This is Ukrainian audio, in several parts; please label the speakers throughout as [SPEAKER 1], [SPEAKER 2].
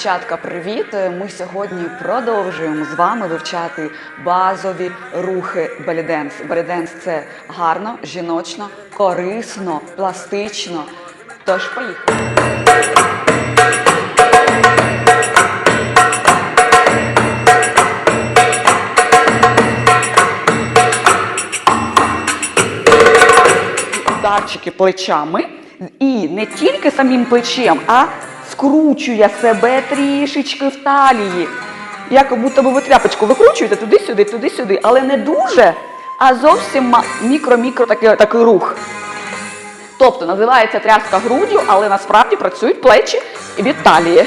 [SPEAKER 1] Дівчатка, привіт! Ми сьогодні продовжуємо з вами вивчати базові рухи беліденс. Беліденс – це гарно, жіночно, корисно, пластично. Тож поїхали. ударчики плечами і не тільки самим плечем, а скручує себе трішечки в талії. Як будто би ви тряпочку викручуєте туди-сюди, туди-сюди, але не дуже, а зовсім мікро-мікро такий, такий рух. Тобто називається тряска груддю, але насправді працюють плечі від талії.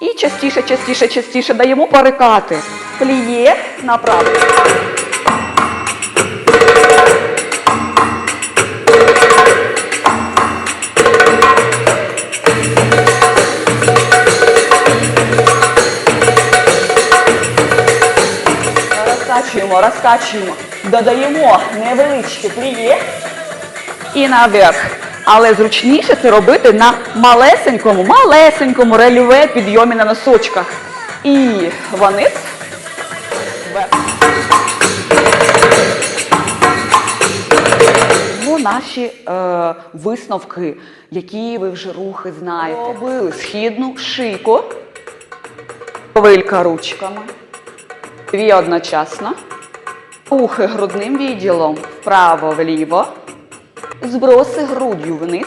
[SPEAKER 1] І частіше, частіше, частіше даємо перекати. Пліє направо. Розкачуємо, розкачуємо. Додаємо невеличке пліє і наверх. Але зручніше це робити на малесенькому, малесенькому рельєве підйомі на носочках. І вниз. вверх. Ну, наші е, висновки, які ви вже рухи знаєте. Робили східну шийку, повилька ручками. Дві одночасно. Рухи грудним відділом вправо-вліво. Зброси груддю вниз,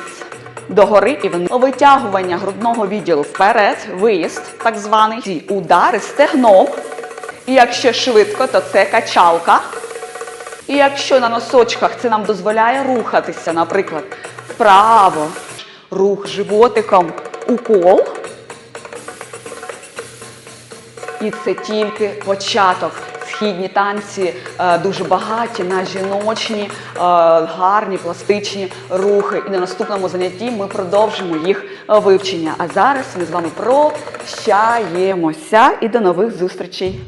[SPEAKER 1] догори і вниз. Витягування грудного відділу вперед, виїзд, так званий. Ці удари стегном. І якщо швидко, то це качалка. І якщо на носочках це нам дозволяє рухатися, наприклад, вправо, рух животиком, укол. І це тільки початок. Східні танці е, дуже багаті на жіночні, е, гарні пластичні рухи. І на наступному занятті ми продовжимо їх е, вивчення. А зараз ми з вами прощаємося і до нових зустрічей.